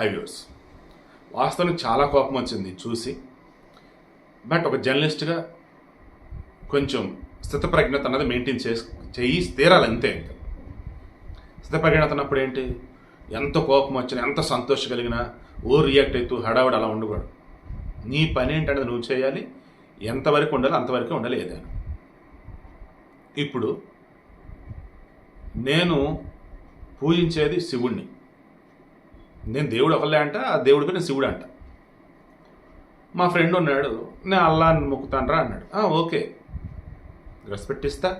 హైవ్యూర్స్ వాస్తవానికి చాలా కోపం వచ్చింది చూసి. బట్ ఒక జర్నలిస్ట్గా కొంచెం స్థితప్రజ్ఞత అన్నది మెయింటైన్ చేసి చేయి తీరాలి అంతే ఇంకా. స్థితప్రజ్ఞత అన్నప్పుడు ఏంటి? ఎంత కోపం వచ్చినా ఎంత సంతోషం కలిగినా ఓ రియాక్ట్ అవుతూ హడావుడు అలా ఉండకూడదు. నీ పని ఏంటనేది నువ్వు చేయాలి. ఎంతవరకు ఉండాలి అంతవరకు ఉండాలి ఏదైనా. ఇప్పుడు నేను పూజించేది శివుణ్ణి. నేను దేవుడు ఒకళ్ళే అంట ఆ దేవుడికి నేను శివుడు అంట. మా ఫ్రెండ్ ఉన్నాడు నేను అల్లాని మొక్కుతానరా అన్నాడు. ఓకే. రెస్పెక్ట్ ఇస్తా.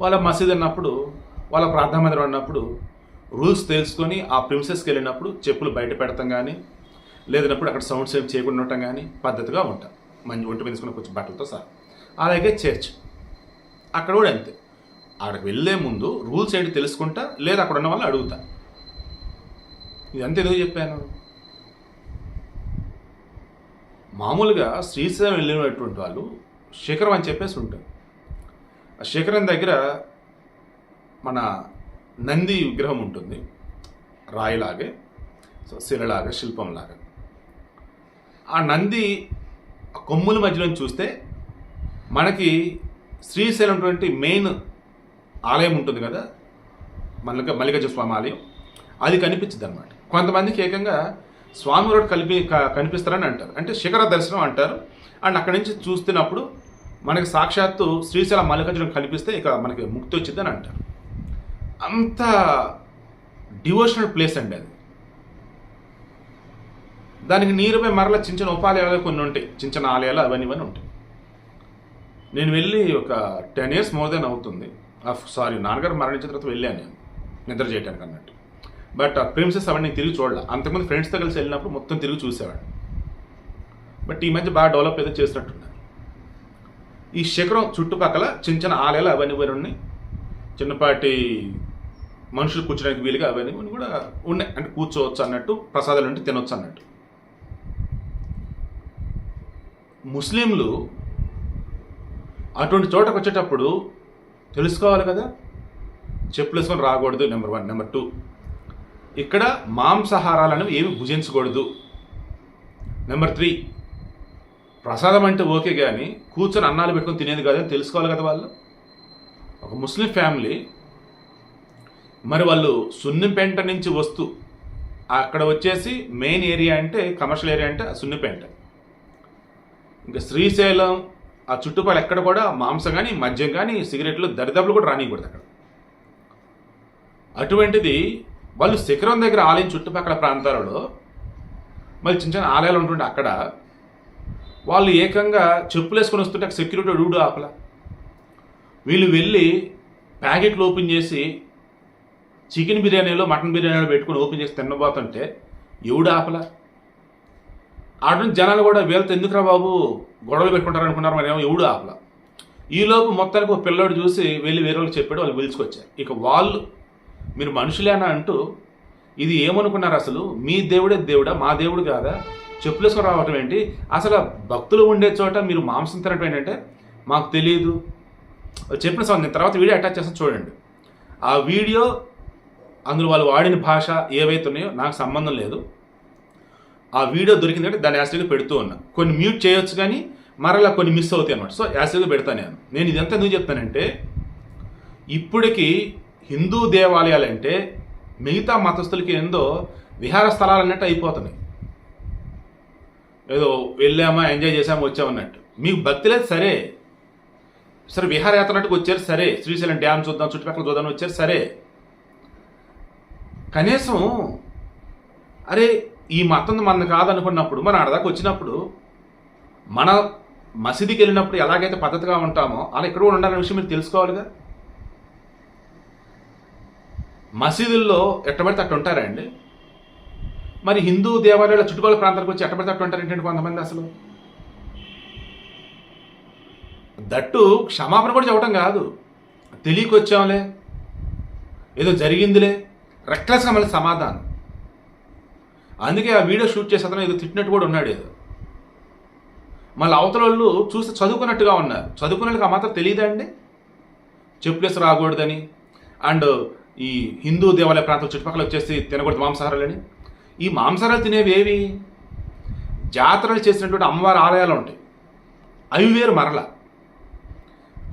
వాళ్ళ మసీద్ అన్నప్పుడు వాళ్ళ ప్రార్థన మందిరం అన్నప్పుడు రూల్స్ తెలుసుకొని ఆ ప్రిన్సెస్కి వెళ్ళినప్పుడు చెప్పులు బయట పెడతాం కానీ లేదన్నప్పుడు అక్కడ సౌండ్స్ ఏం చేయకుండా ఉండటం కానీ పద్ధతిగా ఉంటాం. మంచి ఒంటి మీద తీసుకున్న కొంచెం బట్టలతో సహా. అలాగే చర్చ్. అక్కడ కూడా అంతే. అక్కడికి వెళ్ళే ముందు రూల్స్ ఏంటి తెలుసుకుంటా లేదా అక్కడ ఉన్న వాళ్ళు అడుగుతా. ఇదంతా ఎందుకు చెప్పాను? మామూలుగా శ్రీశైలం వెళ్ళినటువంటి వాళ్ళు శిఖరం అని చెప్పేసి ఉంటుంది ఆ శిఖరం దగ్గర మన నంది విగ్రహం ఉంటుంది. రాయిలాగే సో శిలలాగా శిల్పంలాగా. ఆ నంది ఆ కొమ్ముల మధ్యలో చూస్తే మనకి శ్రీశైలం మెయిన్ ఆలయం ఉంటుంది కదా? మల్లిక మల్లికార్జున స్వామి ఆలయం. అది కనిపించింది అనమాట కొంతమందికి ఏకంగా స్వామి రోడ్డు కలిపి కనిపిస్తారని అంటారు. అంటే శిఖర దర్శనం అంటారు. అండ్ అక్కడి నుంచి చూస్తున్నప్పుడు మనకి సాక్షాత్తు శ్రీశైలం మల్లికార్జునం కనిపిస్తే ఇక మనకి ముక్తి వచ్చిందని అంటారు. అంత డివోషనల్ ప్లేస్ అండి అది. దానికి నీరుపై మరల చిన్న చిన్న ఉపాలయాలు కొన్ని ఉంటాయి. చిన్న చిన్న ఆలయాలు అవన్నీ ఇవన్నీ ఉంటాయి. నేను వెళ్ళి ఒక టెన్ ఇయర్స్ మోర్ దెన్ అవుతుంది. సారీ నాన్నగారు మరణించిన తర్వాత వెళ్ళాను నేను. నిద్ర చేయడానికి అన్నట్టు. బట్ ప్రిన్సెస్ అవన్నీ నేను తిరిగి చూడాల. అంతకుముందు ఫ్రెండ్స్తో కలిసి వెళ్ళినప్పుడు మొత్తం తిరిగి చూసేవాడు బట్ ఈ మధ్య బాగా డెవలప్ ఏదో చేసినట్టున్నారు. ఈ శిఖరం చుట్టుపక్కల చిన్న చిన్న ఆలయాలు అవన్నీ ఇవన్నీ ఉన్నాయి. చిన్నపాటి మనుషులు కూర్చోడానికి వీలుగా అవన్నీ కూడా ఉన్నాయి. అంటే కూర్చోవచ్చు అన్నట్టు ప్రసాదాలు అంటే తినొచ్చు అన్నట్టు. ముస్లింలు అటువంటి చోటకు వచ్చేటప్పుడు తెలుసుకోవాలి కదా? చెప్పులు వేసుకొని రాకూడదు నెంబర్ వన్ నెంబర్ టూ ఇక్కడ మాంసాహారాలను ఏమి భుజించకూడదు. నెంబర్ త్రీ ప్రసాదం అంటే ఓకే కానీ కూర్చొని అన్నాలు పెట్టుకొని తినేది కాదని తెలుసుకోవాలి కదా వాళ్ళు? ఒక ముస్లిం ఫ్యామిలీ మరి వాళ్ళు సున్నిపేంట నుంచి వస్తూ అక్కడ వచ్చేసి మెయిన్ ఏరియా అంటే కమర్షియల్ ఏరియా అంటే సున్నిపేంట ఇంకా శ్రీశైలం ఆ చుట్టుపక్కల ఎక్కడ కూడా మాంసం కానీ మద్యం కానీ సిగరెట్లు దరిదాపులు కూడా రానియకూడదు అక్కడ. అటువంటిది వాళ్ళు శిఖరం దగ్గర ఆలయం చుట్టుపక్కల ప్రాంతాలలో మరి చిన్న చిన్న ఆలయాలు ఉంటుండే అక్కడ వాళ్ళు ఏకంగా చెప్పులు వేసుకొని వస్తుంటే సెక్యూరిటీ డూడు ఆపల. వీళ్ళు వెళ్ళి ప్యాకెట్లు ఓపెన్ చేసి చికెన్ బిర్యానీలో మటన్ బిర్యానీలో పెట్టుకొని ఓపెన్ చేసి తినబోతుంటే ఎవడు ఆపల? ఆడ జనాలు కూడా వీళ్ళతో ఎందుకురా బాబు గొడవలు పెట్టుకుంటారు అనుకున్నారు మరి ఏమో ఎవడు ఆపల? ఈలోపు మొత్తానికి ఒక పిల్లోడు చూసి వెళ్ళి వేరే వాళ్ళు చెప్పాడు వాళ్ళు పిలుచుకొచ్చారు. ఇక వాళ్ళు మీరు మనుషులేనా అంటూ ఇది ఏమనుకున్నారు అసలు? మీ దేవుడే దేవుడా? మా దేవుడు కాదా? చెప్పులేసుకొని రావటం ఏంటి? అసలు భక్తులు ఉండే చోట మీరు మాంసం తినటం ఏంటంటే మాకు తెలియదు చెప్పిన సమయం తర్వాత వీడియో అటాచ్ చేస్తాను చూడండి. ఆ వీడియో అందులో వాళ్ళు వాడిన భాష ఏవైతే ఉన్నాయో నాకు సంబంధం లేదు. ఆ వీడియో దొరికిందంటే దాన్ని యాసిడ్గా పెడుతూ ఉన్నా. కొన్ని మ్యూట్ చేయొచ్చు కానీ మరలా కొన్ని మిస్ అవుతాయి అనమాట సో యాసిడ్గా పెడతాను నేను. నేను ఇదంతా ఎందుకు చెప్తానంటే ఇప్పటికీ హిందూ దేవాలయాలు అంటే మిగతా మతస్థులకి ఏందో విహార స్థలాలు అన్నట్టు అయిపోతున్నాయి. ఏదో వెళ్ళామా ఎంజాయ్ చేసామా వచ్చామన్నట్టు. మీకు భక్తి లేదు సరే. సరే విహారయాత్ర అన్నట్టుకు వచ్చారు సరే. శ్రీశైలం డ్యామ్ చూద్దాం చుట్టుపక్కల చూద్దాం వచ్చారు సరే. కనీసం అరే ఈ మతం మన కాదనుకున్నప్పుడు మన ఆడదాకా వచ్చినప్పుడు మన మసీదుకి వెళ్ళినప్పుడు ఎలాగైతే పద్ధతిగా ఉంటామో అలా ఇక్కడ కూడా ఉండాలనే విషయం మీరు తెలుసుకోవాలిగా? మసీదుల్లో ఎట్టబడితే అట్టు ఉంటారా అండి మరి హిందూ దేవాలయాల చుట్టుపక్కల ప్రాంతాలకు వచ్చి ఎట్టబడితే అట్టు ఉంటారు ఏంటంటే కొంతమంది అసలు? దట్టు క్షమాపణ కూడా చెప్పడం కాదు. తెలియకొచ్చాంలే. ఏదో జరిగిందిలే. రెక్లెస్గా మళ్ళీ సమాధానం. అందుకే ఆ వీడియో షూట్ చేసే అతను ఏదో తిట్టినట్టు కూడా ఉన్నాడు ఏదో. మళ్ళీ అవతల వాళ్ళు చూస్తే చదువుకున్నట్టుగా ఉన్నారు. చదువుకున్న వాళ్ళకి ఆ మాత్రం తెలియదా అండి? చెప్పులేసి రాకూడదని. అండ్ ఈ హిందూ దేవాలయ ప్రాంతం చుట్టుపక్కల వచ్చేసి తినకూడదు మాంసాహారాలని. ఈ మాంసాహారాలు తినేవి ఏవి జాతరలు చేసినటువంటి అమ్మవారి ఆలయాలు ఉంటాయి అవి వేరు మరల.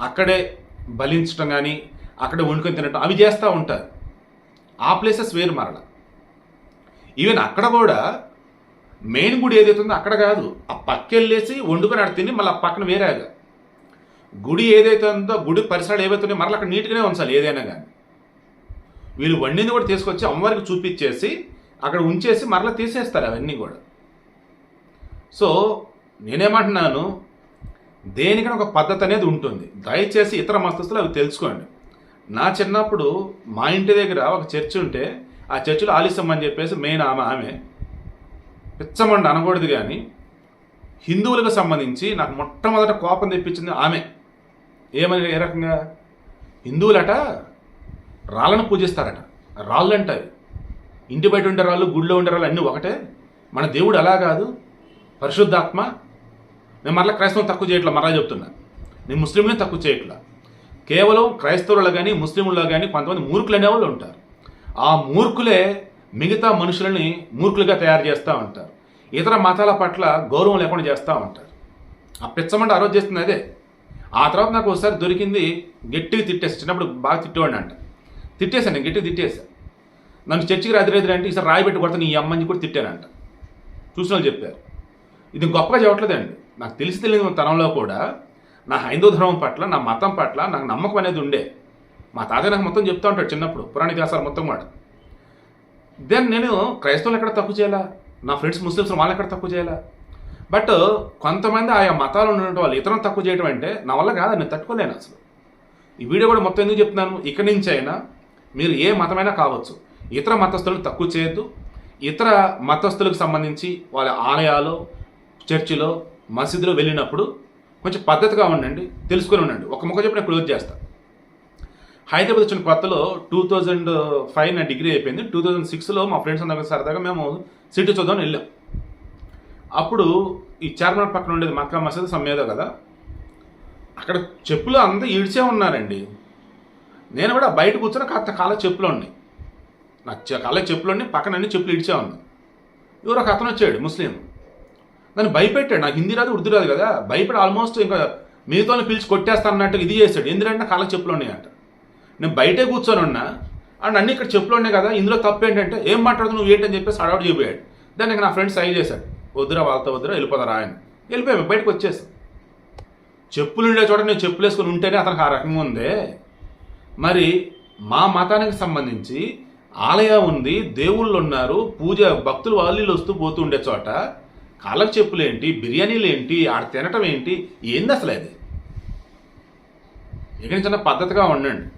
అక్కడే బలించడం కానీ అక్కడే వండుకొని తినటం అవి చేస్తూ ఉంటారు. ఆ ప్లేసెస్ వేరు మరల. ఈవెన్ అక్కడ కూడా మెయిన్ గుడి ఏదైతే ఉందో అక్కడ కాదు. ఆ పక్కెళ్ళేసి వండుకొని అక్కడ తిని మళ్ళీ ఆ పక్కన వేరేగా. గుడి ఏదైతే ఉందో గుడి పరిసరాలు ఏవైతే ఉన్నాయో మరలా అక్కడ నీట్గానే ఉంచాలి ఏదైనా కానీ వీళ్ళు వండింది కూడా తీసుకొచ్చి అమ్మవారికి చూపించేసి అక్కడ ఉంచేసి మరలా తీసేస్తారు అవన్నీ కూడా. సో నేనేమంటున్నాను దేనికైనా ఒక పద్ధతి అనేది ఉంటుంది. దయచేసి ఇతర మస్తస్తులు అవి తెలుసుకోండి. నా చిన్నప్పుడు మా ఇంటి దగ్గర ఒక చర్చ్ ఉంటే ఆ చర్చిలో ఆలస్యం అని చెప్పేసి మెయిన్ ఆమె ఆమె పిచ్చమండి అనకూడదు కానీ హిందువులకు సంబంధించి నాకు మొట్టమొదట కోపం తెప్పించింది ఆమె. ఏమని ఏ రకంగా? హిందువులట రాళ్ళను పూజిస్తారట. రాళ్ళు అంటాయి ఇంటి బయట ఉండే రాళ్ళు గుడిలో ఉండే రాళ్ళు అన్నీ ఒకటే. మన దేవుడు అలా కాదు. పరిశుద్ధాత్మ. నేను మరలా క్రైస్తవం తక్కువ చేయట్లా మరలా చెప్తున్నా. నేను ముస్లింలే తక్కువ చేయట్లా. కేవలం క్రైస్తవులలో కానీ ముస్లింలలో కానీ కొంతమంది మూర్ఖులు అనేవాళ్ళు ఉంటారు. ఆ మూర్ఖులే మిగతా మనుషులని మూర్ఖులుగా తయారు చేస్తూ ఉంటారు. ఇతర మతాల పట్ల గౌరవం లేకుండా చేస్తూ ఉంటారు. ఆ పిచ్చమంట ఆ రోజు చేస్తుంది అదే. ఆ తర్వాత నాకు ఒకసారి దొరికింది గట్టిగా తిట్టేసి చిన్నప్పుడు బాగా తిట్టేవాడిని అంట. తిట్టేశాను నేను గట్టి తిట్టేశాను నన్ను చర్చికి రాత్రి అంటే ఈసారి రాయి పెట్టి కొడతాను ఈ అమ్మని కూడా తిట్టానంట. చూసిన వాళ్ళు చెప్పారు. ఇది గొప్పగా చెప్పట్లేదండి. నాకు తెలిసి తెలియని తనంలో కూడా నా హైందవ ధర్మం పట్ల నా మతం పట్ల నాకు నమ్మకం అనేది ఉండే. మా తాతయ్య నాకు మొత్తం చెప్తూ ఉంటాడు చిన్నప్పుడు పురాణ ఇతిహాసాలు మొత్తం వాడు దెన్ నేను క్రైస్తవులు ఎక్కడ తక్కువ చేయాలా? నా ఫ్రెండ్స్ ముస్లిమ్స్ వాళ్ళు ఎక్కడ తక్కువ చేయాలా? బట్ కొంతమంది ఆయా మతాలు ఉన్నటువంటి వాళ్ళు ఇతరం తక్కువ చేయడం అంటే నా వల్ల కాదు నేను తట్టుకోలేను అసలు. ఈ వీడియో కూడా మొత్తం ఎందుకు చెప్తున్నాను? ఇక్కడి నుంచి అయినా మీరు ఏ మతమైనా కావచ్చు. ఇతర మతస్థులను తక్కువ చేయొద్దు. ఇతర మతస్థులకు సంబంధించి వాళ్ళ ఆలయాలు చర్చిలో మసీదులో వెళ్ళినప్పుడు కొంచెం పద్ధతిగా ఉండండి తెలుసుకొని ఉండండి. ఒక ముఖ చెప్పిన క్లోజ్ చేస్తా. హైదరాబాద్ వచ్చిన కొత్తలో టూ థౌజండ్ ఫైవ్ నా డిగ్రీ అయిపోయింది. టూ థౌజండ్ సిక్స్లో మా ఫ్రెండ్స్ అందరూ సరదాగా మేము సిటీ చూద్దామని వెళ్ళాం. అప్పుడు ఈ చార్మినార్ పక్కన ఉండేది మక్కా మసీద్ సమ్మేదో కదా. అక్కడ చెప్పులు అంతా ఈడ్చే ఉన్నారండి. నేను కూడా బయట కూర్చొని కాస్త కాళ్ళ చెప్పులు ఉన్నాయి నా చె- కాళ్ళ చెప్పులు ఉన్నాయి పక్కన అన్ని చెప్పులు ఇడిచా ఉన్నాయి ఎవరో ఒక అతను వచ్చాడు ముస్లిం. నన్ను భయపెట్టాడు. నాకు హిందీ రాదు ఉర్దూ రాదు కదా. భయపడి ఆల్మోస్ట్ ఇంకా మిగతా పిలిచి కొట్టేస్తానన్నట్టు ఇది చేశాడు. ఎందుకంటే కాళ్ళ చెప్పులు ఉన్నాయంట నేను బయటే కూర్చొని ఉన్నా. అండ్ అన్ని ఇక్కడ చెప్పులు ఉన్నాయి కదా. ఇందులో తప్పు ఏంటంటే ఏం మాట్లాడుతు నువ్వు? ఏంటని చెప్పేసి అడవాడు చెప్పాడు దానికి నా ఫ్రెండ్ సైజ్ చేశాడు. వద్దురా వాళ్ళతో వద్దురా వెళ్ళిపోతారా ఆయన వెళ్ళిపోయాము బయటకు వచ్చేసాం చెప్పులు ఉండే చోట నేను చెప్పులు వేసుకొని ఉంటేనే అతనికి ఆ రకంగా ఉందే. మరి మా మతానికి సంబంధించి ఆలయం ఉంది దేవుళ్ళు ఉన్నారు పూజ భక్తులు వాళ్ళు వస్తూ పోతూ ఉండే చోట కాళ్ళకు చెప్పులు ఏంటి బిర్యానీలు ఏంటి ఆడ తినటం ఏంటి ఏంది అసలు అది? ఇక చిన్న పద్ధతిగా ఉండండి.